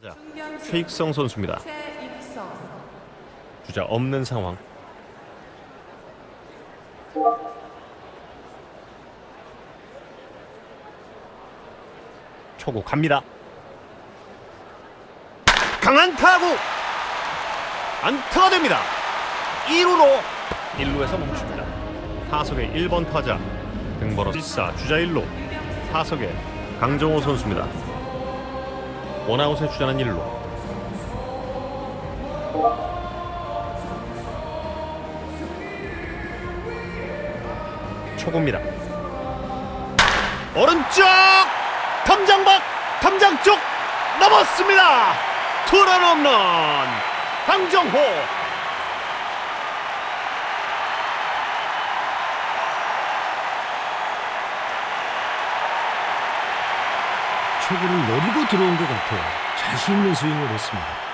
자, 최익성 선수입니다. 주자 없는 상황. 초구 갑니다. 강한 타구 안타가 됩니다. 2루로 1루에서 멈춥니다. 타석의 1번 타자 등번호 14 주자 1루 타석의 강정호 선수입니다. 원아웃에 주자는 1루 초구입니다. 오른쪽 탐장 밖 탐장 쪽 넘었습니다. 투런 홈런 강정호 초구를 노리고 들어온 것 같아요. 자신 있는 스윙을 했습니다.